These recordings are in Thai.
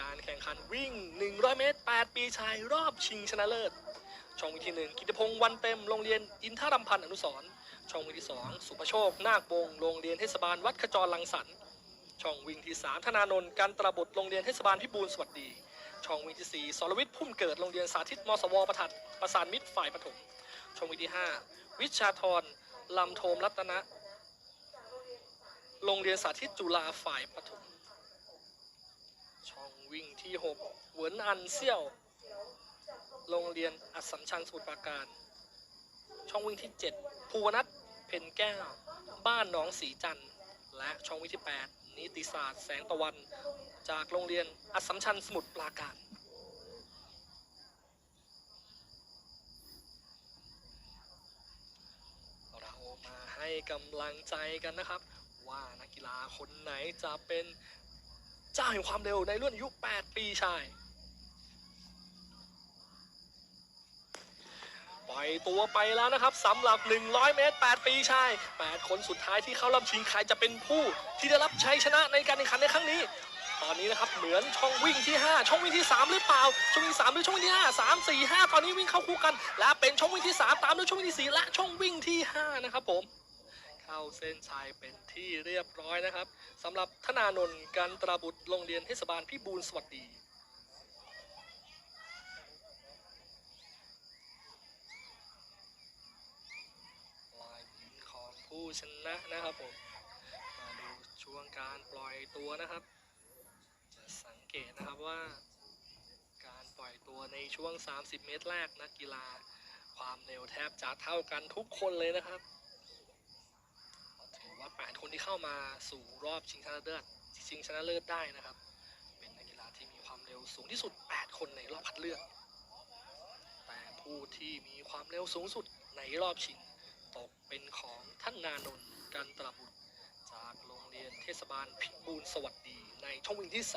การแข่งขันวิ่ง 100 เมตร 8 ปีชายรอบชิงชนะเลิศ ช่องวิธีหนึ่งกิตพงศ์วันเต็มโรงเรียนอินทรำพันธ์อนุสรช่องวิธีสองสุภโชค นาควงโรงเรียนเทศบาลวัดขจรลังสรรค์ช่องวิ่งที่3ธนานนท์การตระบุตรโรงเรียนเทศบาลพิบูลสวัสดี ช่องวิ่งที่4สรวิทย์พุ่มเกิดโรงเรียนสาธิตมสวประทัดประสานมิตรฝ่ายปฐมช่องวิ่งที่5วิชาธรลำโทมรัตนะ โรงเรียนสาธิตจุฬาฝ่ายปฐม วิ่งที่6เหวินอันเซี่ยว โรงเรียนอัสสัมชัญสมุทรปราการ ช่องวิ่งที่ 7 ภูวนัทเพนแก้ว บ้านหนองสีจันทร์ และช่องวิ่งที่ 8 นิติศาสตร์แสงตะวัน จากโรงเรียนอัสสัมชัญสมุทรปราการเรามาให้กำลังใจกันนะครับ ว่านักกีฬาคนไหนจะเป็น เจ้าแห่งความเร็วในรุ่นอายุ8ปีชายปล่อยตัวไปแล้วนะครับสำหรับ 100 เมตร 8 ปีชาย 8 คนสุดท้ายที่เข้ารอบชิงใครจะเป็นผู้ที่ได้รับชัยชนะในการแข่งขันในครั้งนี้ ตอนนี้นะครับเหมือนช่องวิ่งที่ 5 ช่องวิ่งที่ 3 หรือเปล่า ช่องวิ่ง 3 หรือช่องวิ่งที่ 5 3 4 5 ตอนนี้วิ่งเข้าคู่กัน และเป็นช่องวิ่งที่ 3 ตามด้วยช่องวิ่งที่ 4 และช่องวิ่งที่ 5 นะครับผม เข้าเส้นชัยเป็นที่เรียบร้อยนะครับสำหรับธนานนท์กันตราบุตรโรงเรียนเทศบาลพิบูลสวัสดีลายของผู้ชนะนะครับผมมาดูช่วงการปล่อยตัวนะครับ จะสังเกตนะครับว่า การปล่อยตัวในช่วง 30 เมตรแรกนักกีฬาความเร็วแทบจะเท่ากันทุกคนเลยนะครับ 8 คนที่เข้ามาสู่รอบชิงชนะเลิศชิงชนะเลิศได้นะครับ เป็นนักกีฬาที่มีความเร็วสูงที่สุด 8 คนในรอบคัดเลือก แต่ผู้ที่มีความเร็วสูงสุดในรอบชิงตกเป็นของท่านนานนท์กันตระบุตรจากโรงเรียนเทศบาลพิบูลสวัสดีในช่องวิ่งที่3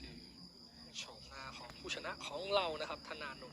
คือโฉมหน้าของผู้ชนะของเรานะครับธนานนท์